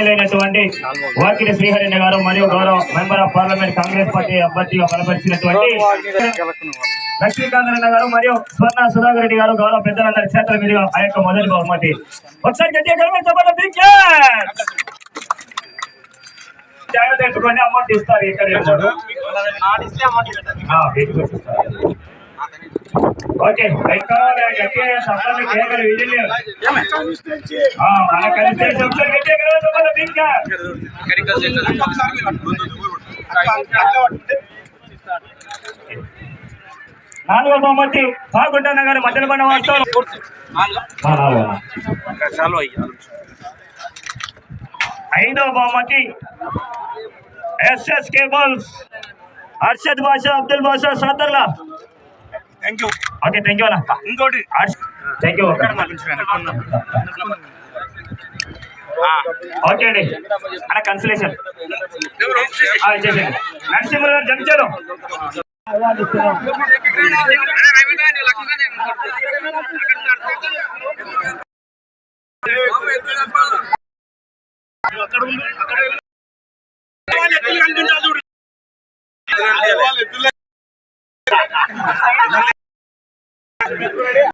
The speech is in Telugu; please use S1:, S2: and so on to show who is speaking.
S1: బలపరిచినటువంటి వాకిటి శ్రీహరిణ గారు మరియు గౌరవ member of parliament Congress party అభ్యర్థిగా బలపరిచినటువంటి లక్ష్మీకాంత్ గారు మరియు స్వర్ణ సుధాకర్ రెడ్డి గారు గౌరవ పెద్దలందరి చేతుల మీదుగా ఆ యొక్క మొదటి బహుమతి. ఒకసారి. జాగ్రత్త పెట్టుకోండి అమౌంట్ ఇస్తారు ఇక్కడ. ఓకే రైట్ గట్టిగా సభలో కేకలు విజిల్ మన కలిస్తే ఒకసారి గట్టిగా గెలవచ్చబడ్డ నాలుగో బహుమతి బాగుంటాను గారు మధ్యలో పడిన వాస్తవం ఐదో బహుమతి SS cables Arshad Basha Abdul Basha సాదర్లా
S2: thank you
S1: okay thank you అన్న.
S2: ఇంకోటి.
S1: థ్యాంక్ యూ ఓకే అండి. అన్న కన్సలేషన్ నరసింహ గారు జంచారు ಮಾಡಿ